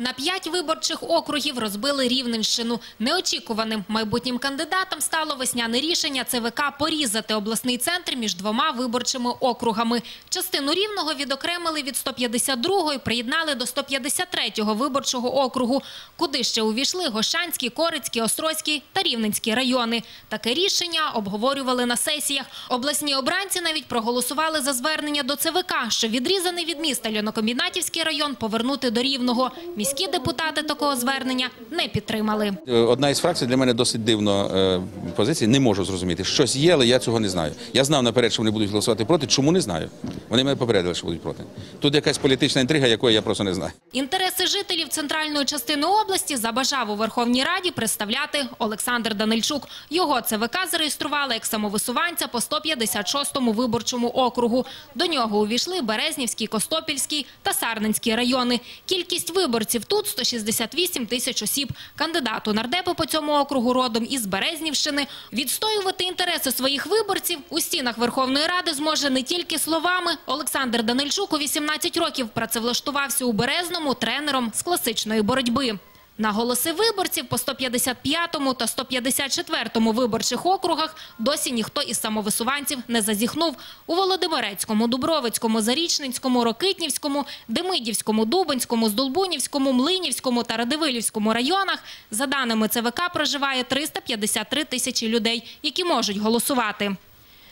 На п'ять виборчих округів розбили Рівненщину. Неочікуваним майбутнім кандидатом стало весняне рішення ЦВК порізати обласний центр між двома виборчими округами. Частину Рівного відокремили від 152-го і приєднали до 153-го виборчого округу, куди ще увійшли Гощанський, Корицький, Острозький та Рівненський райони. Таке рішення обговорювали на сесіях. Обласні обранці навіть проголосували за звернення до ЦВК, що відрізаний від міста Льонокомбінатівський район повернути до Рівного. Міські депутати такого звернення не підтримали. Одна із фракцій для мене досить дивно е, позиція. Не можу зрозуміти. Щось є, але я цього не знаю. Я знав наперед, що вони будуть голосувати проти. Чому не знаю? Вони мене попередили, що будуть проти. Тут якась політична інтрига, якої я просто не знаю. Інтереси жителів центральної частини області забажав у Верховній Раді представляти Олександр Данильчук. Його ЦВК зареєстрували як самовисуванця по 156-му виборчому округу. До нього увійшли Березнівський, Костопільський та Сарненський райони. Кількість виборців тут 168 тисяч осіб. Кандидат у нардепи по цьому округу родом із Березнівщини. Відстоювати інтереси своїх виборців у стінах Верховної Ради зможе не тільки словами. Олександр Данильчук у 18 років працевлаштувався у Березному тренером з класичної боротьби. На голоси виборців по 155-му та 154-му виборчих округах досі ніхто із самовисуванців не зазіхнув. У Володимирецькому, Дубровицькому, Зарічненському, Рокитнівському, Демидівському, Дубинському, Здолбунівському, Млинівському та Радивилівському районах за даними ЦВК проживає 353 тисячі людей, які можуть голосувати.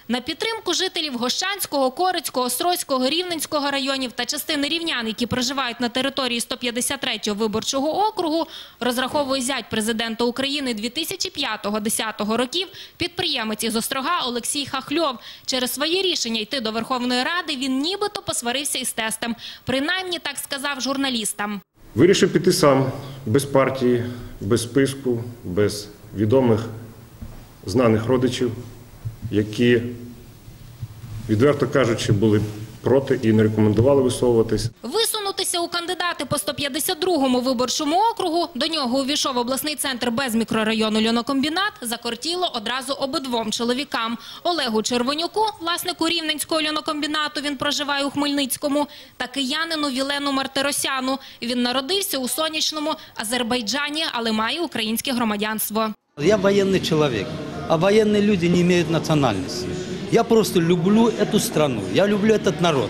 На підтримку жителів Гощанського, Корицького, Острозького, Рівненського районів та частини рівнян, які проживають на території 153-го виборчого округу, розраховує зять президента України 2005-2010 років підприємець із Острога Олексій Хахльов. Через своє рішення йти до Верховної Ради він нібито посварився із тестом. Принаймні так сказав журналістам. Вирішив піти сам, без партії, без списку, без відомих знаних родичів, які, відверто кажучи, були проти і не рекомендували висовуватись. Висунутися у кандидати по 152-му виборчому округу, до нього увійшов обласний центр без мікрорайону Льонокомбінат, закортіло одразу обидвом чоловікам. Олегу Червонюку, власнику Рівненського льонокомбінату, він проживає у Хмельницькому, та киянину Вілену Мартиросяну. Він народився у сонячному Азербайджані, але має українське громадянство. Я военный человек, а военные люди не имеют национальности. Я просто люблю эту страну, я люблю этот народ.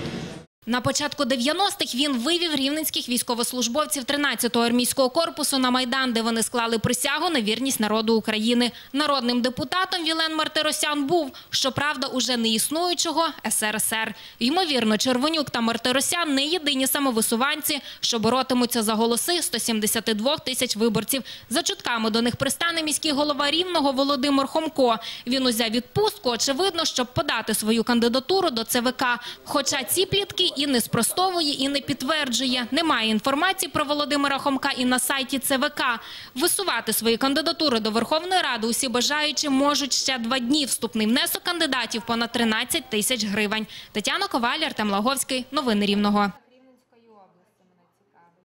На початку 90-х він вивів рівненських військовослужбовців 13-го армійського корпусу на Майдан, де вони склали присягу на вірність народу України. Народним депутатом Вілен Мартиросян був, щоправда, уже не існуючого СРСР. Ймовірно, Червонюк та Мартиросян не єдині самовисуванці, що боротимуться за голоси 172 тисяч виборців. За чутками до них пристане міський голова Рівного Володимир Хомко. Він узяв відпустку, очевидно, щоб подати свою кандидатуру до ЦВК. Хоча ці плітки і не спростовує, і не підтверджує. Немає інформації про Володимира Хомка і на сайті ЦВК. Висувати свої кандидатури до Верховної Ради усі бажаючі можуть ще два дні. Вступний внесок кандидатів понад 13 тисяч гривень. Тетяна Коваль, Артем Лаговський. Новини Рівного.